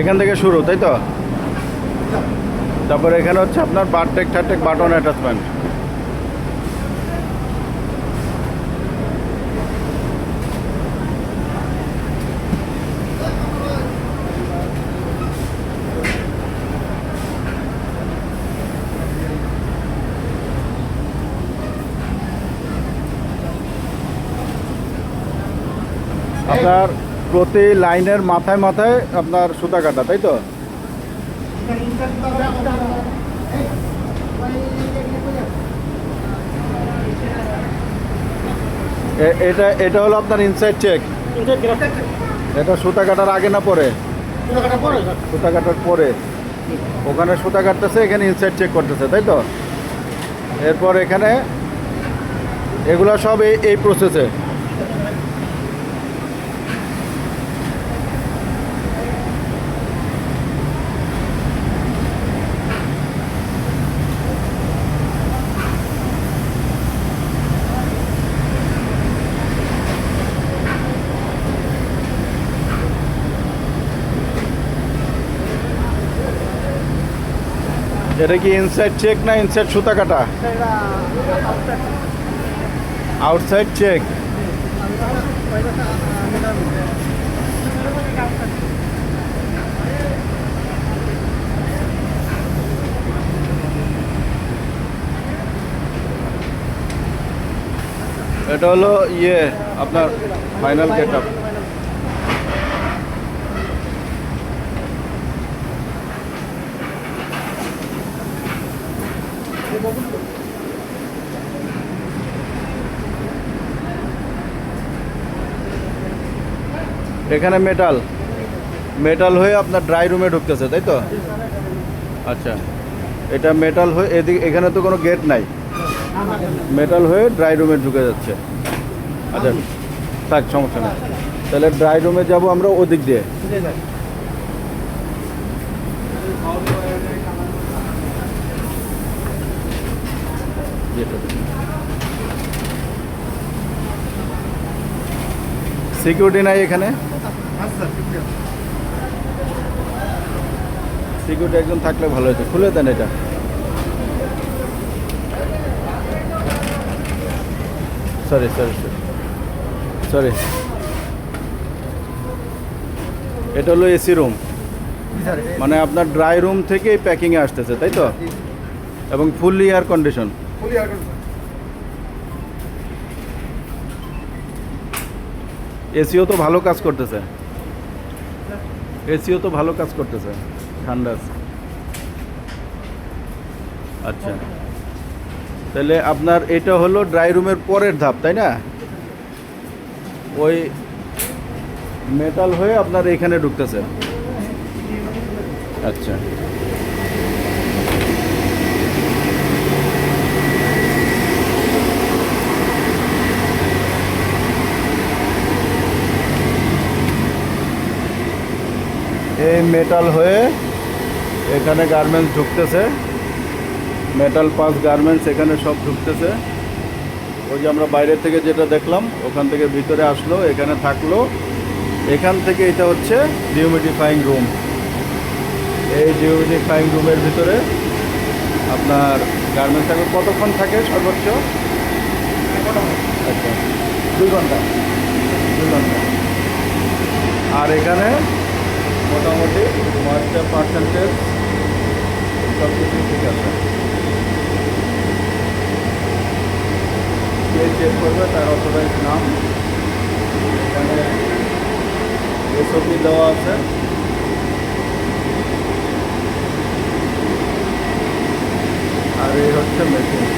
এখান থেকে শুরু তাই তো? তারপরে এখানে হচ্ছে আপনার বারটেক থারটেক বাটন অ্যাটাচমেন্ট আপনার প্রতি লাইনের মাথায় মাথায় আপনার সুতা কাটা তাই তো? এটা এটা হলো আপনার ইনসাইড চেক এটা সুতা কাটার আগে না পরে? সুতা কাটার পরে ওখানে সুতা কাটতেছে এখানে ইনসাইড চেক করতেছে তাই তো? এরপর এখানে এগুলা সব এই এই প্রসেসে এটা কি ইনসাইড চেক না ইনসাইড সুতা কাটা? আউটসাইড চেক এটা হলো ইয়ে আপনার ফাইনাল গেট আপ এখানে মেটাল মেটাল হয়ে আপনার ড্রাই রুমে ঢুকতেছে, তাই তো? আচ্ছা। এটা মেটাল হয়ে এদিকে এখানে তো কোনো গেট নাই। মেটাল হয়ে ড্রাই রুমে ঢুকে যাচ্ছে। আচ্ছা থাক, সমস্যা নেই। তাহলে ড্রাই রুমে যাব আমরা ওদিক দিয়ে। সিকিউরিটি নাই এখানে? সিকিউরিটি একজন থাকলে ভালো হতো। খুলে দেন এটা। সরি সরি সরি সরি এটা হলো এসি রুম মানে আপনার ড্রাই রুম থেকে প্যাকিংয়ে আসতেছে তাই তো? এবং ফুললি এয়ার কন্ডিশন এসিও তো ভালো কাজ করতেছে। এসিও তো ভালো কাজ করতেছে ঠান্ডা আচ্ছা। তাহলে আপনার এটা হলো ড্রাই রুমের পরের ধাপ, তাই না? ওই মেটাল হয়ে আপনার এখানে ঢুকতেছে। আচ্ছা। এই মেটাল হয়ে এখানে গার্মেন্টস ঢুকতেছে। মেটাল পাস গার্মেন্টস এখানে সব ঢুকতেছে। ওই যে আমরা বাইরে থেকে যেটা দেখলাম, ওখান থেকে ভিতরে আসলো, এখানে থাকল। এখান থেকে এটা হচ্ছে ডিউমিডিফাইং রুম এই ডিউমিডিফাইং রুমের ভিতরে আপনার গার্মেন্টস থাকবে। কতক্ষণ থাকে সর্বোচ্চ? আচ্ছা দুই ঘণ্টা। দুই ঘণ্টা। আর এখানে মোটামুটি ময়েশ্চার পার্সেন্টেজ সব কিছু ঠিক আছে কে চেক করবে তার অথরাইজ নাম এখানে এসওপি দেওয়া আছে আর এই হচ্ছে মেশিন